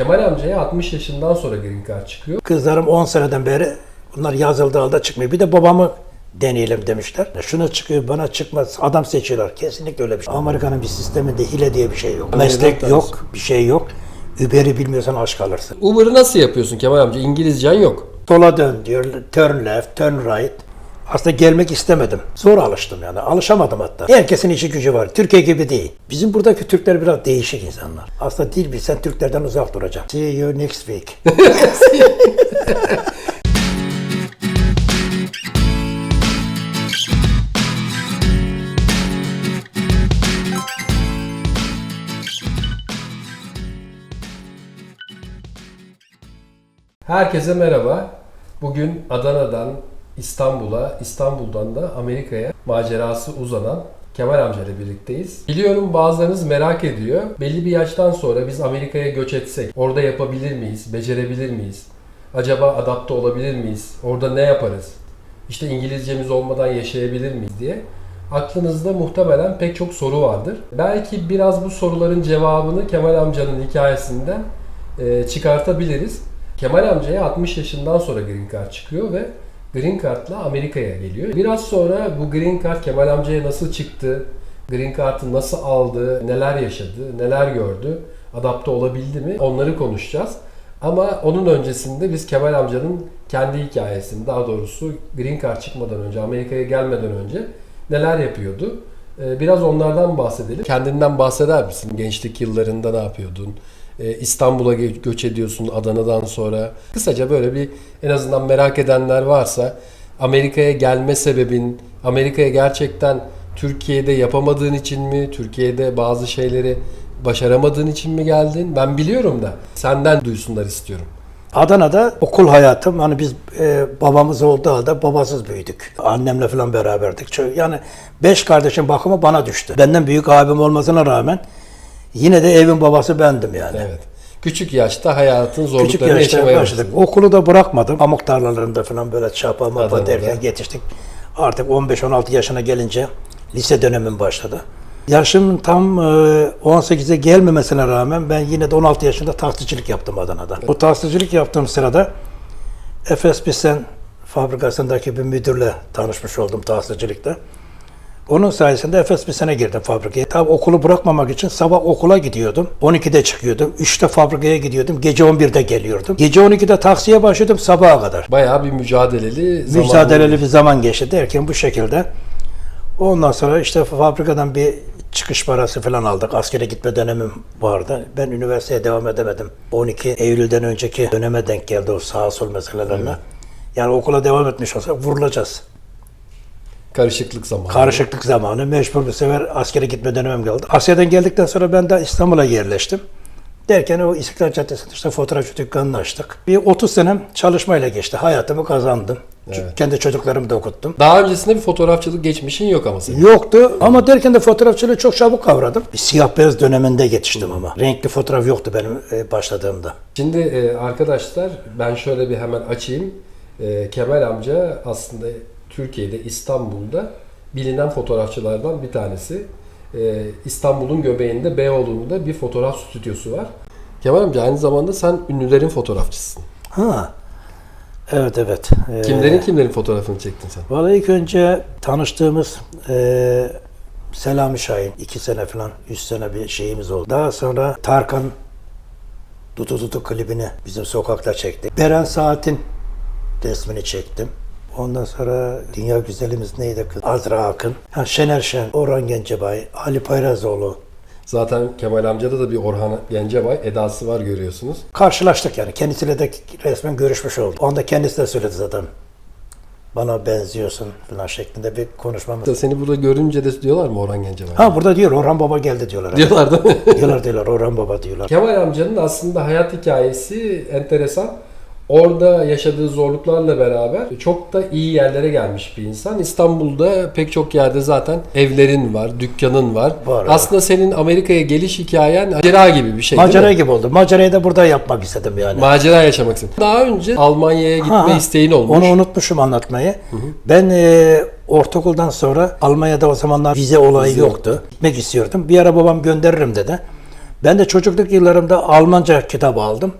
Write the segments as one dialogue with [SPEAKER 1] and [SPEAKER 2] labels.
[SPEAKER 1] Kemal amcaya 60 yaşından sonra green card çıkıyor.
[SPEAKER 2] Kızlarım 10 seneden beri bunlar yazıldığı halde çıkmıyor. Bir de babamı deneyelim demişler. Şuna çıkıyor bana çıkmaz. Adam seçiyorlar. Kesinlikle öyle bir şey. Amerika'nın bir sisteminde hile diye bir şey yok. Meslek yok. Bir şey yok. Uber'i bilmiyorsan aç kalırsın.
[SPEAKER 1] Uber'ı nasıl yapıyorsun Kemal amca? İngilizcen yok.
[SPEAKER 2] Sola dön diyor. Turn left, turn right. Aslında gelmek istemedim. Zor alıştım yani. Alışamadım hatta. Herkesin işi gücü var. Türkiye gibi değil. Bizim buradaki Türkler biraz değişik insanlar. Aslında dil bilsen Türklerden uzak duracaksın. See you next week.
[SPEAKER 1] Herkese merhaba. Bugün Adana'dan İstanbul'a, İstanbul'dan da Amerika'ya macerası uzanan Kemal amca ile birlikteyiz. Biliyorum bazılarınız merak ediyor. Belli bir yaştan sonra biz Amerika'ya göç etsek orada yapabilir miyiz, becerebilir miyiz? Acaba adapte olabilir miyiz? Orada ne yaparız? İşte İngilizcemiz olmadan yaşayabilir miyiz diye. Aklınızda muhtemelen pek çok soru vardır. Belki biraz bu soruların cevabını Kemal amcanın hikayesinden çıkartabiliriz. Kemal amcaya 60 yaşından sonra Green Card çıkıyor ve Green Card'la Amerika'ya geliyor. Biraz sonra bu Green Card Kemal amcaya nasıl çıktı, Green Card'ı nasıl aldı, neler yaşadı, neler gördü, adapte olabildi mi onları konuşacağız. Ama onun öncesinde biz Kemal amcanın kendi hikayesini, daha doğrusu Green Card çıkmadan önce, Amerika'ya gelmeden önce neler yapıyordu? Ee, Biraz onlardan bahsedelim. Kendinden bahseder misin? Gençlik yıllarında ne yapıyordun? Ee, İstanbul'a gö- göç ediyorsun Adana'dan sonra. Kısaca böyle bir en azından merak edenler varsa Amerika'ya gelme sebebin, Amerika'ya gerçekten Türkiye'de yapamadığın için mi, Türkiye'de bazı şeyleri başaramadığın için mi geldin? Ben biliyorum da senden duysunlar istiyorum.
[SPEAKER 2] Adana'da okul hayatım hani biz e, babamız olduğu halde babasız büyüdük. Annemle falan beraberdik. Çö- Yani beş kardeşin bakımı bana düştü. Benden büyük abim olmasına rağmen yine de evin babası bendim yani.
[SPEAKER 1] Evet. Küçük yaşta hayatın
[SPEAKER 2] Küçük
[SPEAKER 1] zorluklarını
[SPEAKER 2] yaşta
[SPEAKER 1] yaşamaya
[SPEAKER 2] başladık. Okulu da bırakmadım. Pamuk tarlalarında falan böyle çapa mapa
[SPEAKER 1] Adana'da.
[SPEAKER 2] derken yetiştik. Artık 15-16 yaşına gelince lise dönemim başladı. Yaşım tam e, 18'e gelmemesine rağmen ben yine de 16 yaşında taksicilik yaptım Adana'da. Bu taksicilik yaptığım sırada Efes Pisen fabrikasındaki bir müdürle tanışmış oldum taksicilikte. Onun sayesinde Efes Pisen'e girdim fabrikaya. Tabi okulu bırakmamak için sabah okula gidiyordum. 12'de çıkıyordum. 3'te fabrikaya gidiyordum. Gece 11'de geliyordum. Gece 12'de taksiye başladım sabaha kadar.
[SPEAKER 1] Bayağı bir mücadeleli zaman
[SPEAKER 2] Mücadeleli bir zaman geçti derken bu şekilde. Ondan sonra işte fabrikadan bir çıkış parası falan aldık. Askere gitme dönemim vardı. Ben üniversiteye devam edemedim. 12 Eylül'den önceki döneme denk geldi o sağ sol meselelerine. Yani okula devam etmiş olsak vurulacağız.
[SPEAKER 1] Karışıklık zamanı.
[SPEAKER 2] Karışıklık zamanı. Mecbur bir sefer askere gitme dönemim geldi. Askerden geldikten sonra ben de İstanbul'a yerleştim. Derken o İstiklal Caddesi'nde işte fotoğrafçı dükkanını açtık. Bir 30 senem çalışmayla geçti. Hayatımı kazandım.
[SPEAKER 1] Evet.
[SPEAKER 2] Kendi çocuklarımı da okuttum.
[SPEAKER 1] Daha öncesinde bir fotoğrafçılık geçmişin yok ama senin.
[SPEAKER 2] Yoktu ama derken de fotoğrafçılığı çok çabuk kavradım. Bir siyah beyaz döneminde yetiştim ama. Renkli fotoğraf yoktu benim e, başladığımda.
[SPEAKER 1] Şimdi e, arkadaşlar ben şöyle bir hemen açayım. E, Kemal amca aslında Türkiye'de İstanbul'da bilinen fotoğrafçılardan bir tanesi. E, İstanbul'un göbeğinde Beyoğlu'nda bir fotoğraf stüdyosu var. Kemal amca aynı zamanda sen ünlülerin fotoğrafçısın.
[SPEAKER 2] Ha. Evet evet. Ee,
[SPEAKER 1] Kimlerin kimlerin fotoğrafını çektin sen?
[SPEAKER 2] Vallahi ilk önce tanıştığımız e, Selami Şahin. iki sene falan, üç sene bir şeyimiz oldu. Daha sonra Tarkan Dudu Dudu klibini bizim sokakta çekti. Beren Saat'in resmini çektim. Ondan sonra Dünya Güzelimiz neydi kız? Azra Akın. Ha, Şener Şen, Orhan Gencebay, Ali Payrazoğlu.
[SPEAKER 1] Zaten Kemal amcada da bir Orhan Gencebay edası var görüyorsunuz.
[SPEAKER 2] Karşılaştık yani. Kendisiyle de resmen görüşmüş olduk. Onda kendisi de söyledi zaten. Bana benziyorsun falan şeklinde bir konuşmamız.
[SPEAKER 1] Seni burada görünce de diyorlar mı Orhan Gencebay?
[SPEAKER 2] Ha burada diyor Orhan Baba geldi diyorlar.
[SPEAKER 1] Diyorlar değil mi?
[SPEAKER 2] diyorlar diyorlar Orhan Baba diyorlar.
[SPEAKER 1] Kemal amcanın aslında hayat hikayesi enteresan. Orada yaşadığı zorluklarla beraber çok da iyi yerlere gelmiş bir insan. İstanbul'da pek çok yerde zaten evlerin var, dükkanın var.
[SPEAKER 2] Var, evet.
[SPEAKER 1] aslında senin Amerika'ya geliş hikayen macera gibi bir şey
[SPEAKER 2] Macera gibi oldu. Macerayı da burada yapmak istedim yani.
[SPEAKER 1] Macera yaşamak istedim. Daha önce Almanya'ya gitme
[SPEAKER 2] Ha,
[SPEAKER 1] isteğin olmuş.
[SPEAKER 2] Onu unutmuşum anlatmayı. Ben e, ortaokuldan sonra Almanya'da o zamanlar vize olayı
[SPEAKER 1] Vize
[SPEAKER 2] yoktu. Gitmek istiyordum. Bir ara babam gönderirim dedi. Ben de çocukluk yıllarımda Almanca kitabı aldım.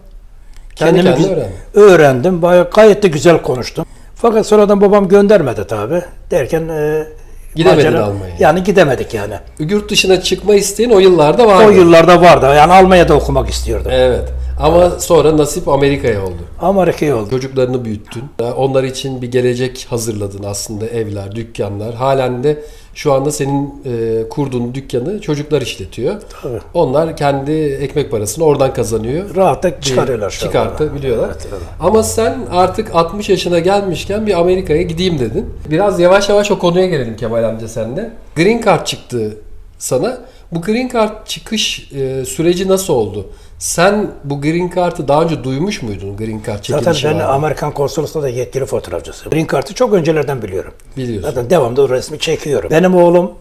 [SPEAKER 1] Kendi
[SPEAKER 2] Kendimi
[SPEAKER 1] kendine öğrendin.
[SPEAKER 2] öğrendim. Bayağı gayet de güzel konuştum. Fakat sonradan babam göndermedi tabi. Derken e,
[SPEAKER 1] Gidemedin Almanya'ya.
[SPEAKER 2] Yani gidemedik yani.
[SPEAKER 1] Yurt dışına çıkma isteğin o yıllarda vardı.
[SPEAKER 2] O yıllarda vardı. Yani Almanya'da okumak istiyordum.
[SPEAKER 1] Evet. Ama sonra nasip Amerika'ya oldu.
[SPEAKER 2] Amerika'ya oldu.
[SPEAKER 1] Çocuklarını büyüttün. Onlar için bir gelecek hazırladın aslında evler, dükkanlar. Halen de şu anda senin e, kurduğun dükkanı çocuklar işletiyor.
[SPEAKER 2] Tabii.
[SPEAKER 1] Onlar kendi ekmek parasını oradan kazanıyor.
[SPEAKER 2] Rahatlık çıkarıyorlar.
[SPEAKER 1] Çıkartabiliyorlar.
[SPEAKER 2] Evet, evet.
[SPEAKER 1] Ama sen artık 60 yaşına gelmişken bir Amerika'ya gideyim dedin. Biraz yavaş yavaş o konuya gelelim Kemal amca seninle. Green Card çıktı sana. Bu Green Card çıkış e, süreci nasıl oldu? Sen bu Green Card'ı daha önce duymuş muydun? Green Card
[SPEAKER 2] Zaten
[SPEAKER 1] çekilişi
[SPEAKER 2] ben
[SPEAKER 1] var.
[SPEAKER 2] Amerikan konsolosluğunda da yetkili fotoğrafçısı. Green Card'ı çok öncelerden biliyorum.
[SPEAKER 1] Biliyorsun.
[SPEAKER 2] Zaten devamlı o resmi çekiyorum. Benim oğlum,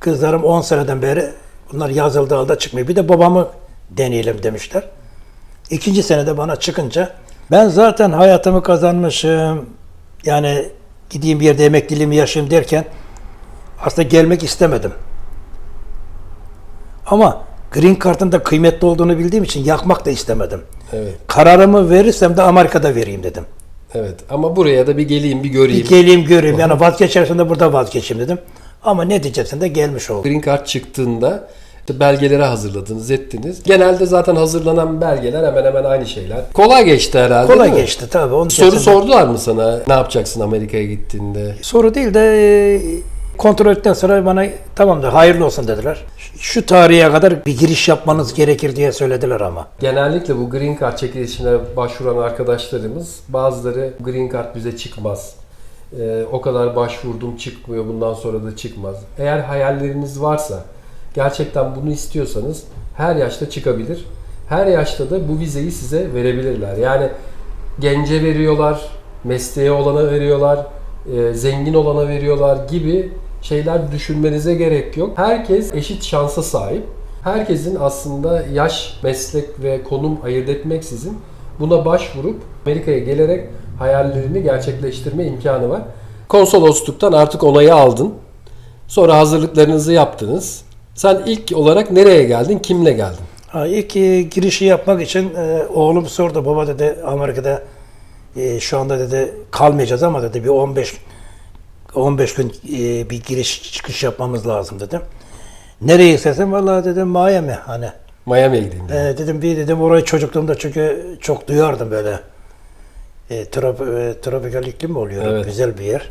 [SPEAKER 2] kızlarım 10 seneden beri bunlar yazıldığı halde çıkmıyor. Bir de babamı deneyelim demişler. İkinci senede bana çıkınca ben zaten hayatımı kazanmışım. Yani gideyim bir yerde emekliliğimi yaşayayım derken aslında gelmek istemedim. Ama Green Card'ın da kıymetli olduğunu bildiğim için yakmak da istemedim.
[SPEAKER 1] Evet.
[SPEAKER 2] Kararımı verirsem de Amerika'da vereyim dedim.
[SPEAKER 1] Evet. Ama buraya da bir geleyim, bir göreyim.
[SPEAKER 2] Bir geleyim göreyim. Yani vazgeçersen de burada vazgeçeyim dedim. Ama ne diyeceksin de gelmiş oldu.
[SPEAKER 1] Green Card çıktığında işte belgeleri hazırladınız, ettiniz. Genelde zaten hazırlanan belgeler hemen hemen aynı şeyler. Kolay geçti herhalde
[SPEAKER 2] Kolay geçti tabii. Onun
[SPEAKER 1] Soru sordular mı sana? Ne yapacaksın Amerika'ya gittiğinde?
[SPEAKER 2] Soru değil de e, kontrol ettikten sonra bana tamam da hayırlı olsun dediler. Şu tarihe kadar bir giriş yapmanız gerekir diye söylediler ama.
[SPEAKER 1] Genellikle bu Green Card çekilişine başvuran arkadaşlarımız bazıları Green Card bize çıkmaz. Ee, o kadar başvurdum çıkmıyor bundan sonra da çıkmaz. Eğer hayalleriniz varsa gerçekten bunu istiyorsanız her yaşta çıkabilir. Her yaşta da bu vizeyi size verebilirler. Yani gence veriyorlar, mesleğe olana veriyorlar, e, zengin olana veriyorlar gibi şeyler düşünmenize gerek yok. Herkes eşit şansa sahip. Herkesin aslında yaş, meslek ve konum ayırt etmeksizin buna başvurup Amerika'ya gelerek hayallerini gerçekleştirme imkanı var. Konsolosluktan artık onayı aldın. Sonra hazırlıklarınızı yaptınız. Sen ilk olarak nereye geldin? Kimle geldin?
[SPEAKER 2] Ha, ilk e, girişi yapmak için e, oğlum sordu. Baba dedi Amerika'da e, şu anda dedi kalmayacağız ama dedi bir 15 15 gün e, bir giriş çıkış yapmamız lazım dedim. Nereye istersen vallahi dedim Miami hani.
[SPEAKER 1] Miami'ye gideyim. dedin.
[SPEAKER 2] E, dedim bir dedim orayı çocukluğumda çünkü çok duyardım böyle. E, trop, e, tropikal iklim mi oluyor?
[SPEAKER 1] Evet.
[SPEAKER 2] Güzel bir yer.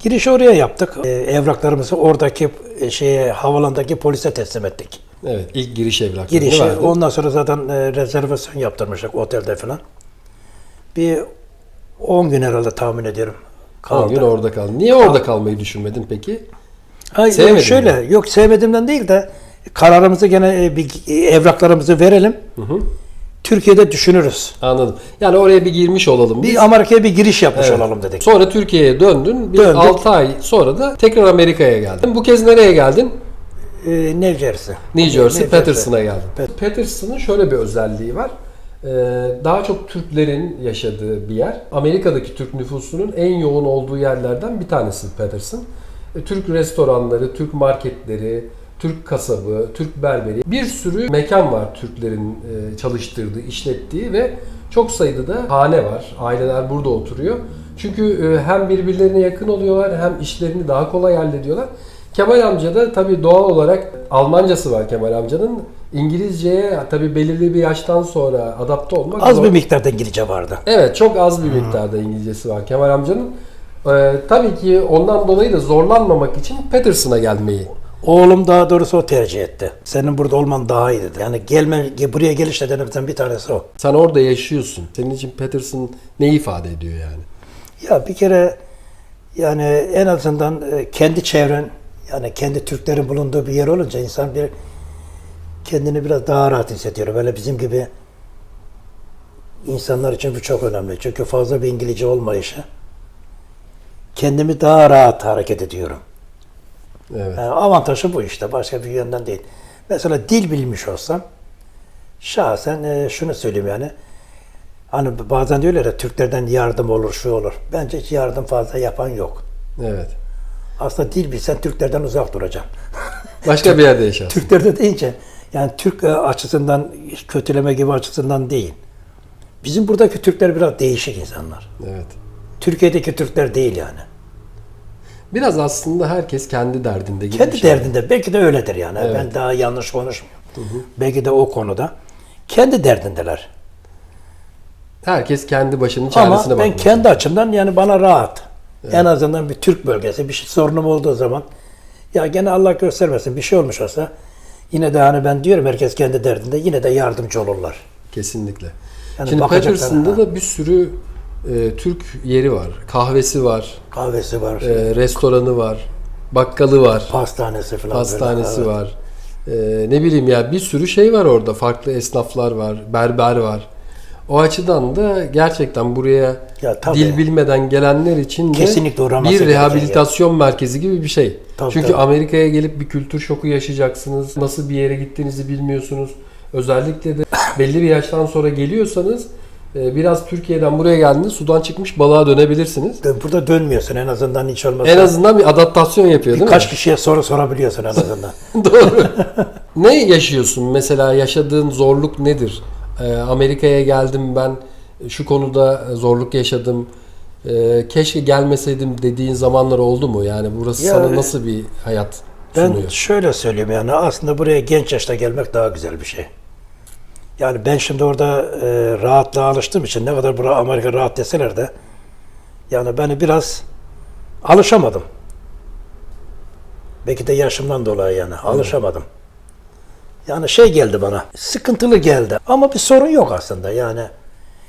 [SPEAKER 2] Giriş oraya yaptık. E, evraklarımızı oradaki e, şeye havalandaki polise teslim ettik.
[SPEAKER 1] Evet, ilk giriş evraklarını
[SPEAKER 2] Girişi.
[SPEAKER 1] verdin.
[SPEAKER 2] Ondan sonra zaten e, rezervasyon yaptırmıştık otelde falan. Bir 10 gün herhalde tahmin ediyorum.
[SPEAKER 1] 10
[SPEAKER 2] Kaldı.
[SPEAKER 1] gün orada kaldın. Niye orada kalmayı düşünmedin peki?
[SPEAKER 2] Hayır,
[SPEAKER 1] Sevmedin
[SPEAKER 2] şöyle,
[SPEAKER 1] mi?
[SPEAKER 2] yok sevmediğimden değil de kararımızı gene e, bir evraklarımızı verelim. Türkiye'de düşünürüz.
[SPEAKER 1] Anladım. Yani oraya bir girmiş olalım biz.
[SPEAKER 2] Bir Amerika'ya bir giriş yapmış
[SPEAKER 1] Evet.
[SPEAKER 2] olalım dedik.
[SPEAKER 1] Sonra Türkiye'ye döndün. Bir
[SPEAKER 2] Döndük.
[SPEAKER 1] 6 ay sonra da tekrar Amerika'ya geldin. Bu kez nereye geldin?
[SPEAKER 2] E, New Jersey.
[SPEAKER 1] New Jersey,
[SPEAKER 2] New
[SPEAKER 1] Patterson'a geldin.
[SPEAKER 2] Pat-
[SPEAKER 1] Patterson'ın şöyle bir özelliği var. Ee, daha çok Türklerin yaşadığı bir yer. Amerika'daki Türk nüfusunun en yoğun olduğu yerlerden bir tanesi Patterson. E, Türk restoranları, Türk marketleri, Türk kasabı, Türk berberi bir sürü mekan var Türklerin e, çalıştırdığı, işlettiği ve çok sayıda da hane var. Aileler burada oturuyor. Çünkü e, hem birbirlerine yakın oluyorlar hem işlerini daha kolay hallediyorlar. Kemal amca da tabii doğal olarak Almancası var Kemal amcanın. İngilizceye tabii belirli bir yaştan sonra adapte olmak
[SPEAKER 2] Az
[SPEAKER 1] zor.
[SPEAKER 2] bir miktarda İngilizce vardı.
[SPEAKER 1] Evet çok az bir miktarda İngilizcesi var Kemal amcanın. Ee, tabii ki ondan dolayı da zorlanmamak için Patterson'a gelmeyi.
[SPEAKER 2] Oğlum daha doğrusu o tercih etti. Senin burada olman daha iyi dedi. Yani gelme, buraya geliş nedenimizden bir tanesi o.
[SPEAKER 1] Sen orada yaşıyorsun. Senin için Patterson ne ifade ediyor yani?
[SPEAKER 2] Ya bir kere yani en azından e, kendi çevren yani kendi Türklerin bulunduğu bir yer olunca insan bir kendini biraz daha rahat hissediyor. Böyle bizim gibi insanlar için bu çok önemli. Çünkü fazla bir İngilizce olmayışı kendimi daha rahat hareket ediyorum.
[SPEAKER 1] Evet.
[SPEAKER 2] Yani avantajı bu işte. Başka bir yönden değil. Mesela dil bilmiş olsam şahsen e, şunu söyleyeyim yani hani bazen diyorlar ya Türklerden yardım olur, şu olur. Bence hiç yardım fazla yapan yok.
[SPEAKER 1] Evet.
[SPEAKER 2] Aslında dil bilsen Türklerden uzak duracaksın.
[SPEAKER 1] Başka bir yerde yaşarsın.
[SPEAKER 2] Türklerde deyince Yani Türk e, açısından kötüleme gibi açısından değil. Bizim buradaki Türkler biraz değişik insanlar.
[SPEAKER 1] Evet.
[SPEAKER 2] Türkiye'deki Türkler değil yani.
[SPEAKER 1] Biraz aslında herkes kendi derdinde gibi
[SPEAKER 2] Kendi
[SPEAKER 1] şey.
[SPEAKER 2] derdinde. Belki de öyledir yani.
[SPEAKER 1] Evet.
[SPEAKER 2] Ben daha yanlış konuşmuyorum. Belki de o konuda. Kendi derdindeler.
[SPEAKER 1] Herkes kendi başının çaresine
[SPEAKER 2] Ama ben kendi açımdan yani bana rahat. En azından bir Türk bölgesi bir şey sorunum olduğu zaman ya gene Allah göstermesin bir şey olmuş olsa yine de hani ben diyorum herkes kendi derdinde yine de yardımcı olurlar.
[SPEAKER 1] Kesinlikle.
[SPEAKER 2] Yani
[SPEAKER 1] Şimdi Patterson'da da bir sürü e, Türk yeri var. Kahvesi var,
[SPEAKER 2] Kahvesi var,
[SPEAKER 1] e, restoranı var, bakkalı var,
[SPEAKER 2] pastanesi falan.
[SPEAKER 1] hastanesi
[SPEAKER 2] böyle.
[SPEAKER 1] var. E, ne bileyim ya bir sürü şey var orada. Farklı esnaflar var, berber var. O açıdan da gerçekten buraya
[SPEAKER 2] Ya tabii.
[SPEAKER 1] dil bilmeden gelenler için de
[SPEAKER 2] Kesinlikle
[SPEAKER 1] bir rehabilitasyon merkezi gibi bir şey.
[SPEAKER 2] Tabii,
[SPEAKER 1] Çünkü
[SPEAKER 2] tabii.
[SPEAKER 1] Amerika'ya gelip bir kültür şoku yaşayacaksınız. Nasıl bir yere gittiğinizi bilmiyorsunuz. Özellikle de belli bir yaştan sonra geliyorsanız e, biraz Türkiye'den buraya geldiğinde sudan çıkmış balığa dönebilirsiniz.
[SPEAKER 2] Dön- Burada dönmüyorsun en azından hiç olmazsa.
[SPEAKER 1] En azından bir adaptasyon yapıyor değil mi?
[SPEAKER 2] Kaç kişiye soru sorabiliyorsun en azından.
[SPEAKER 1] Doğru. ne yaşıyorsun? Mesela yaşadığın zorluk nedir? Ee, Amerika'ya geldim ben şu konuda zorluk yaşadım. Ee, keşke gelmeseydim dediğin zamanlar oldu mu? Yani burası
[SPEAKER 2] Ya,
[SPEAKER 1] sana nasıl bir hayat
[SPEAKER 2] Ben
[SPEAKER 1] sunuyor?
[SPEAKER 2] şöyle söyleyeyim yani aslında buraya genç yaşta gelmek daha güzel bir şey. Yani ben şimdi orada e, rahatlığa alıştığım için ne kadar bura Amerika rahat deseler de yani beni biraz alışamadım. Belki de yaşımdan dolayı yani alışamadım. Yani şey geldi bana, sıkıntılı geldi ama bir sorun yok aslında yani.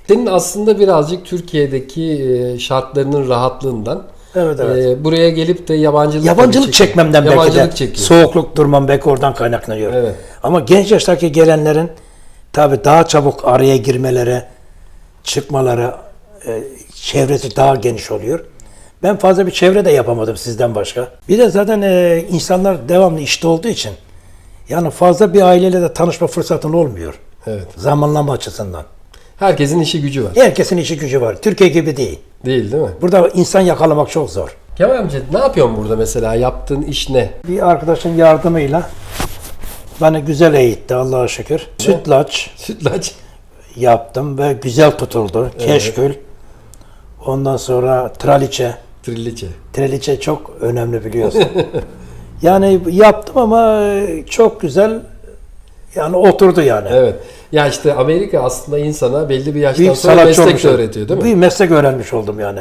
[SPEAKER 1] Senin aslında birazcık Türkiye'deki e, şartlarının rahatlığından
[SPEAKER 2] Evet evet.
[SPEAKER 1] e, buraya gelip de yabancılık
[SPEAKER 2] Yabancılık çekmemden belki
[SPEAKER 1] Yabancılık
[SPEAKER 2] de
[SPEAKER 1] çekiyor.
[SPEAKER 2] soğukluk durmam belki oradan kaynaklanıyor.
[SPEAKER 1] Evet.
[SPEAKER 2] Ama genç yaştaki gelenlerin tabi daha çabuk araya girmeleri, çıkmaları, e, çevresi daha geniş oluyor. Ben fazla bir çevre de yapamadım sizden başka. Bir de zaten e, insanlar devamlı işte olduğu için yani fazla bir aileyle de tanışma fırsatın olmuyor.
[SPEAKER 1] Evet.
[SPEAKER 2] Zamanlama açısından.
[SPEAKER 1] Herkesin işi gücü var.
[SPEAKER 2] Herkesin işi gücü var. Türkiye gibi değil.
[SPEAKER 1] Değil değil mi?
[SPEAKER 2] Burada insan yakalamak çok zor.
[SPEAKER 1] Kemal amca ne yapıyorsun burada mesela? Yaptığın iş ne?
[SPEAKER 2] Bir arkadaşın yardımıyla beni güzel eğitti Allah'a şükür. Sütlaç
[SPEAKER 1] Sütlaç.
[SPEAKER 2] yaptım ve güzel tutuldu. Keşkül. Ondan sonra traliçe.
[SPEAKER 1] Trilliçe.
[SPEAKER 2] Traliçe çok önemli biliyorsun. yani yaptım ama çok güzel yani oturdu yani.
[SPEAKER 1] Evet. Ya işte Amerika aslında insana belli bir yaştan
[SPEAKER 2] Bir
[SPEAKER 1] sonra meslek
[SPEAKER 2] olmuş
[SPEAKER 1] öğretiyor değil mi?
[SPEAKER 2] Bir meslek öğrenmiş oldum yani.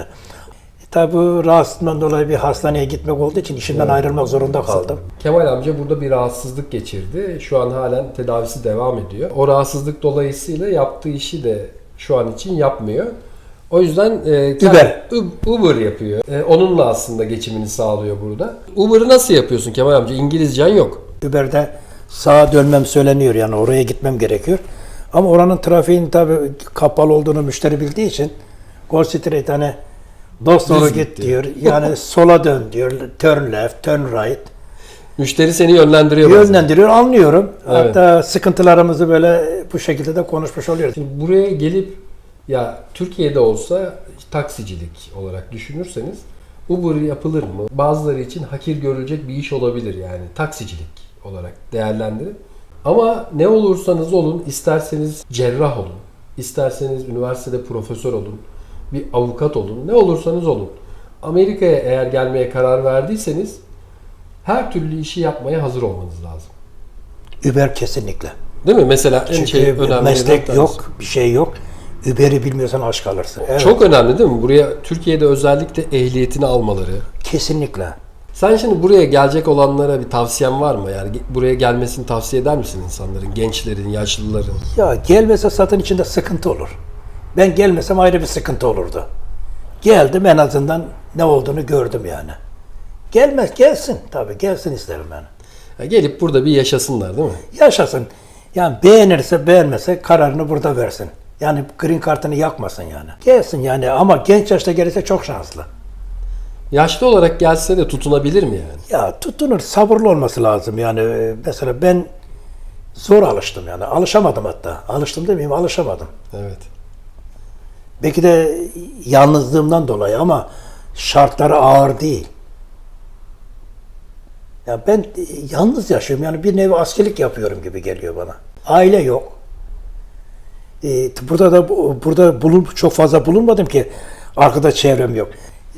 [SPEAKER 2] Tabi bu rahatsızlığımdan dolayı bir hastaneye gitmek olduğu için işimden ayrılmak zorunda kaldım.
[SPEAKER 1] Kemal amca burada bir rahatsızlık geçirdi. Şu an halen tedavisi devam ediyor. O rahatsızlık dolayısıyla yaptığı işi de şu an için yapmıyor. O yüzden e, kend-
[SPEAKER 2] Uber.
[SPEAKER 1] U- Uber yapıyor. E, onunla aslında geçimini sağlıyor burada. Uber'ı nasıl yapıyorsun Kemal amca? İngilizcen yok.
[SPEAKER 2] Uber'de sağa dönmem söyleniyor yani oraya gitmem gerekiyor. Ama oranın trafiğin tabi kapalı olduğunu müşteri bildiği için Gold Street hani dost doğru
[SPEAKER 1] Düz
[SPEAKER 2] git
[SPEAKER 1] git
[SPEAKER 2] diyor. Yani sola dön diyor. Turn left, turn right.
[SPEAKER 1] Müşteri seni yönlendiriyor. bazen.
[SPEAKER 2] Yönlendiriyor, anlıyorum.
[SPEAKER 1] Evet.
[SPEAKER 2] Hatta sıkıntılarımızı böyle bu şekilde de konuşmuş oluyoruz.
[SPEAKER 1] Şimdi buraya gelip ya Türkiye'de olsa taksicilik olarak düşünürseniz Uber yapılır mı? Bazıları için hakir görülecek bir iş olabilir yani taksicilik olarak değerlendirin. Ama ne olursanız olun, isterseniz cerrah olun, isterseniz üniversitede profesör olun, bir avukat olun, ne olursanız olun. Amerika'ya eğer gelmeye karar verdiyseniz her türlü işi yapmaya hazır olmanız lazım.
[SPEAKER 2] Uber kesinlikle.
[SPEAKER 1] Değil mi? Mesela en
[SPEAKER 2] Çünkü
[SPEAKER 1] şey önemli
[SPEAKER 2] meslek yok, bir şey yok. Uber'i bilmiyorsan aç kalırsın. Evet,
[SPEAKER 1] Çok önemli değil mi? Buraya Türkiye'de özellikle ehliyetini almaları.
[SPEAKER 2] kesinlikle.
[SPEAKER 1] Sen şimdi buraya gelecek olanlara bir tavsiyen var mı? Yani buraya gelmesini tavsiye eder misin insanların, gençlerin, yaşlıların?
[SPEAKER 2] Ya gelmese satın içinde sıkıntı olur. Ben gelmesem ayrı bir sıkıntı olurdu. Geldim en azından ne olduğunu gördüm yani. Gelmez gelsin tabii gelsin isterim yani.
[SPEAKER 1] Ya gelip burada bir yaşasınlar değil mi?
[SPEAKER 2] Yaşasın. Yani beğenirse beğenmese kararını burada versin. Yani green kartını yakmasın yani. Gelsin yani ama genç yaşta gelirse çok şanslı.
[SPEAKER 1] Yaşlı olarak gelse de tutunabilir mi yani?
[SPEAKER 2] Ya tutunur, sabırlı olması lazım yani. Ee, Mesela ben zor alıştım yani. Alışamadım hatta. Alıştım demeyeyim, alışamadım.
[SPEAKER 1] Evet.
[SPEAKER 2] Belki de yalnızlığımdan dolayı ama şartları ağır değil. Ya ben yalnız yaşıyorum. Yani bir nevi askerlik yapıyorum gibi geliyor bana. Aile yok. E, burada da burada bulun çok fazla bulunmadım ki arkada çevrem yok.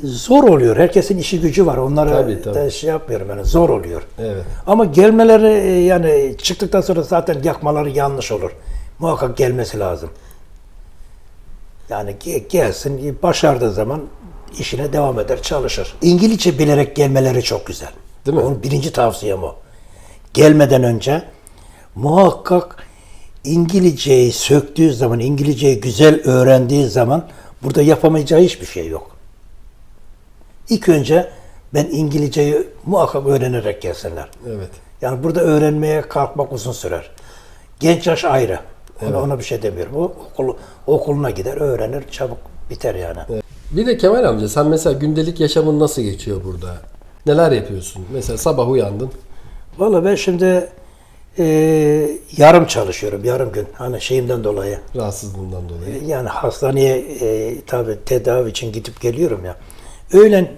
[SPEAKER 2] Zor oluyor. Herkesin işi gücü var. Onlara
[SPEAKER 1] Tabii, tabii.
[SPEAKER 2] da şey yapmıyorum yani zor oluyor.
[SPEAKER 1] Evet.
[SPEAKER 2] Ama gelmeleri e, yani çıktıktan sonra zaten yakmaları yanlış olur. Muhakkak gelmesi lazım. Yani ge- gelsin, başardığı zaman işine devam eder, çalışır. İngilizce bilerek gelmeleri çok güzel.
[SPEAKER 1] Değil mi?
[SPEAKER 2] Onun birinci tavsiyem o. Gelmeden önce muhakkak İngilizceyi söktüğü zaman, İngilizceyi güzel öğrendiği zaman burada yapamayacağı hiçbir şey yok. İlk önce ben İngilizceyi muhakkak öğrenerek gelsinler.
[SPEAKER 1] Evet.
[SPEAKER 2] Yani burada öğrenmeye kalkmak uzun sürer. Genç yaş ayrı. Ona, ona bir şey demiyorum. O okul, okuluna gider, öğrenir, çabuk biter yani.
[SPEAKER 1] Bir de Kemal amca sen mesela gündelik yaşamın nasıl geçiyor burada? Neler yapıyorsun? Mesela sabah uyandın.
[SPEAKER 2] Valla ben şimdi e, yarım çalışıyorum, yarım gün. Hani şeyimden dolayı.
[SPEAKER 1] Rahatsızlığından dolayı.
[SPEAKER 2] Yani hastaneye e, tabii tedavi için gidip geliyorum ya. Öğlen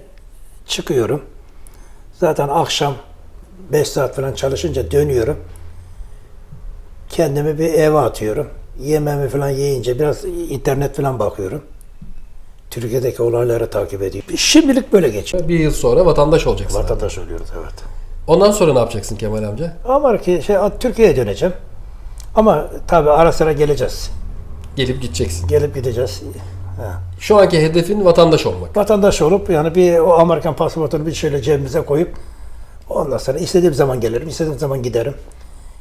[SPEAKER 2] çıkıyorum. Zaten akşam 5 saat falan çalışınca dönüyorum. Kendimi bir eve atıyorum. Yemeğimi falan yiyince biraz internet falan bakıyorum. Türkiye'deki olayları takip ediyorum. Şimdilik böyle geçiyor.
[SPEAKER 1] Bir yıl sonra vatandaş olacaksın.
[SPEAKER 2] Vatandaş oluyoruz evet.
[SPEAKER 1] Ondan sonra ne yapacaksın Kemal amca?
[SPEAKER 2] Ama ki şey Türkiye'ye döneceğim. Ama tabii ara sıra geleceğiz.
[SPEAKER 1] Gelip gideceksin.
[SPEAKER 2] Gelip gideceğiz. Ha.
[SPEAKER 1] Şu anki hedefin vatandaş olmak.
[SPEAKER 2] vatandaş olup yani bir o Amerikan pasaportunu bir şöyle cebimize koyup ondan sonra istediğim zaman gelirim, istediğim zaman giderim.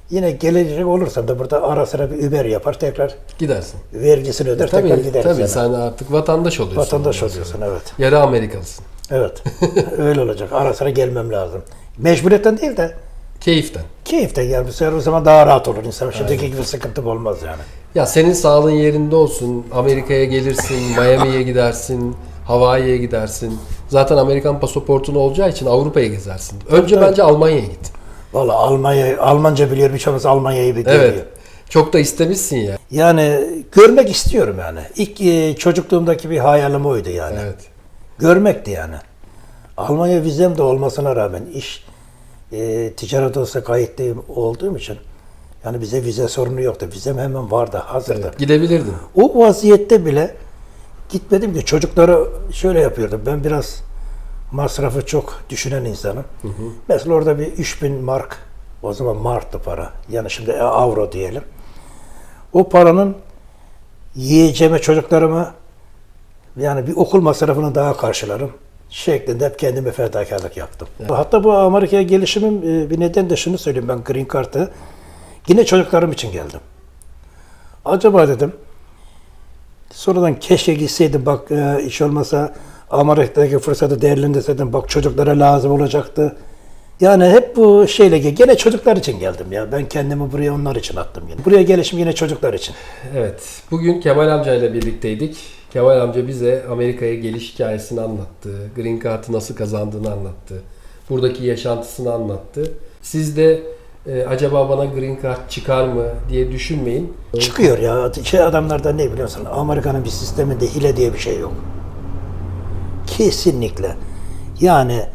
[SPEAKER 2] Yine gelecek olursam da burada ara sıra bir Uber yapar tekrar
[SPEAKER 1] Gidersin.
[SPEAKER 2] vergisini öder tekrar
[SPEAKER 1] Tabii,
[SPEAKER 2] gideriz.
[SPEAKER 1] tabii
[SPEAKER 2] yani.
[SPEAKER 1] sen artık vatandaş oluyorsun.
[SPEAKER 2] Vatandaş oluyorsun evet.
[SPEAKER 1] Yarı Amerikalısın.
[SPEAKER 2] Evet. Öyle olacak. Ara sıra gelmem lazım. Mecburiyetten değil de
[SPEAKER 1] Keyiften.
[SPEAKER 2] keyiften yani sefer o zaman daha rahat olur insan. Şimdiki gibi sıkıntı olmaz yani.
[SPEAKER 1] Ya senin sağlığın yerinde olsun. Amerika'ya gelirsin, Miami'ye gidersin, Hawaii'ye gidersin. Zaten Amerikan pasaportun olacağı için Avrupa'ya gezersin. Önce
[SPEAKER 2] tabii.
[SPEAKER 1] bence Almanya'ya git.
[SPEAKER 2] Valla Almanya, Almanca biliyorum. Birçoğumuz Almanya'yı bir görüyor.
[SPEAKER 1] Evet. Çok da istemişsin ya.
[SPEAKER 2] Yani görmek istiyorum yani. İlk e, çocukluğumdaki bir hayalim oydu yani.
[SPEAKER 1] Evet.
[SPEAKER 2] Görmekti yani. Almanya vizem de olmasına rağmen iş e, ticaret olsa kayıtlıyım olduğum için yani bize vize sorunu yoktu. Vizem hemen vardı, hazırdı.
[SPEAKER 1] evet. Gidebilirdin.
[SPEAKER 2] O vaziyette bile gitmedim ki çocuklara şöyle yapıyordum. Ben biraz masrafı çok düşünen insanım. Mesela orada bir 3000 mark o zaman marktı para. Yani şimdi avro diyelim. O paranın yiyeceğime çocuklarıma yani bir okul masrafını daha karşılarım şeklinde hep kendime fedakarlık yaptım. Hatta bu Amerika'ya gelişimin e, bir neden de şunu söyleyeyim ben Green Card'ı yine çocuklarım için geldim. Acaba dedim sonradan keşke gitseydim bak e, iş olmasa Amerika'daki fırsatı değerlendirseydim bak çocuklara lazım olacaktı. Yani hep bu şeyle gene çocuklar için geldim ya. Ben kendimi buraya onlar için attım yine. Buraya gelişim yine çocuklar için.
[SPEAKER 1] Evet. Bugün Kemal amca ile birlikteydik. Kemal amca bize Amerika'ya geliş hikayesini anlattı. Green Card'ı nasıl kazandığını anlattı. Buradaki yaşantısını anlattı. Siz de e, acaba bana Green Card çıkar mı diye düşünmeyin.
[SPEAKER 2] Çıkıyor ya. Şey adamlarda ne biliyorsun? Amerika'nın bir sisteminde hile diye bir şey yok. Kesinlikle. Yani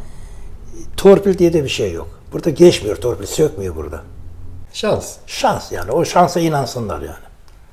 [SPEAKER 2] torpil diye de bir şey yok. Burada geçmiyor torpil, sökmüyor burada.
[SPEAKER 1] Şans.
[SPEAKER 2] Şans yani. O şansa inansınlar yani.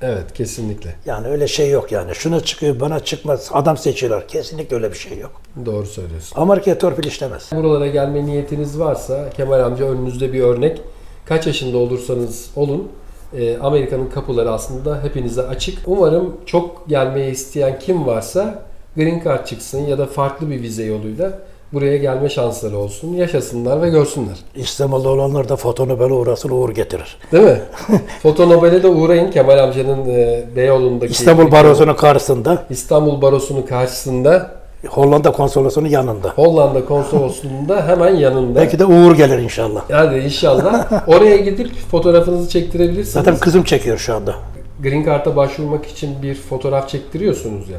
[SPEAKER 1] Evet kesinlikle.
[SPEAKER 2] Yani öyle şey yok yani. Şuna çıkıyor, bana çıkmaz. Adam seçiyorlar. Kesinlikle öyle bir şey yok.
[SPEAKER 1] Doğru söylüyorsun.
[SPEAKER 2] Amerika'ya torpil işlemez.
[SPEAKER 1] Buralara gelme niyetiniz varsa Kemal amca önünüzde bir örnek. Kaç yaşında olursanız olun e, Amerika'nın kapıları aslında hepinize açık. Umarım çok gelmeye isteyen kim varsa Green Card çıksın ya da farklı bir vize yoluyla buraya gelme şansları olsun. Yaşasınlar ve görsünler.
[SPEAKER 2] İstanbul'da olanlar da fotonobele uğrasın uğur getirir.
[SPEAKER 1] Değil mi? Fotonobel'e de uğrayın Kemal amcanın e, Beyoğlu'ndaki
[SPEAKER 2] İstanbul Barosu'nun karşısında,
[SPEAKER 1] İstanbul Barosu'nun karşısında
[SPEAKER 2] Hollanda konsolosunun yanında.
[SPEAKER 1] Hollanda konsolosluğunda hemen yanında.
[SPEAKER 2] Belki de uğur gelir inşallah.
[SPEAKER 1] Hadi inşallah. Oraya gidip fotoğrafınızı çektirebilirsiniz.
[SPEAKER 2] Zaten kızım çekiyor şu anda.
[SPEAKER 1] Green Card'a başvurmak için bir fotoğraf çektiriyorsunuz ya.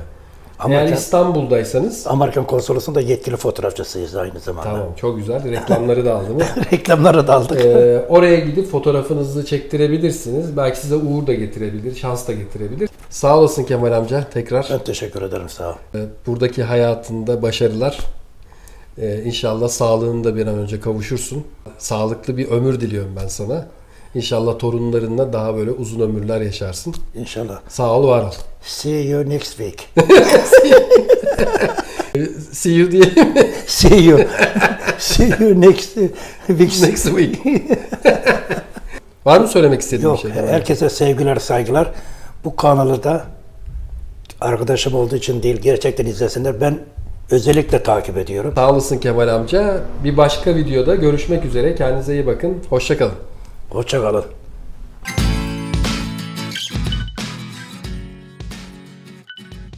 [SPEAKER 2] Ama
[SPEAKER 1] Eğer İstanbul'daysanız
[SPEAKER 2] Amerikan konsolosluğunda yetkili fotoğrafçısıyız aynı zamanda.
[SPEAKER 1] tamam çok güzel. Reklamları da aldınız.
[SPEAKER 2] Reklamları da aldık.
[SPEAKER 1] Ee, oraya gidip fotoğrafınızı çektirebilirsiniz. Belki size uğur da getirebilir, şans da getirebilir. Sağ olasın Kemal amca tekrar.
[SPEAKER 2] Ben teşekkür ederim sağ ol.
[SPEAKER 1] Ee, Buradaki hayatında başarılar. Ee, inşallah sağlığında bir an önce kavuşursun. Sağlıklı bir ömür diliyorum ben sana. İnşallah torunlarınla daha böyle uzun ömürler yaşarsın.
[SPEAKER 2] İnşallah.
[SPEAKER 1] Sağ ol, var ol.
[SPEAKER 2] See you next week.
[SPEAKER 1] See you diyelim.
[SPEAKER 2] See you. See you next week.
[SPEAKER 1] Next week. Var mı söylemek istediğin
[SPEAKER 2] Yok,
[SPEAKER 1] bir şey?
[SPEAKER 2] herkese sevgiler, saygılar. Bu kanalı da arkadaşım olduğu için değil, gerçekten izlesinler. Ben özellikle takip ediyorum.
[SPEAKER 1] Sağ olasın Kemal amca. Bir başka videoda görüşmek üzere. Kendinize iyi bakın. Hoşçakalın.
[SPEAKER 2] Hoşça kalın.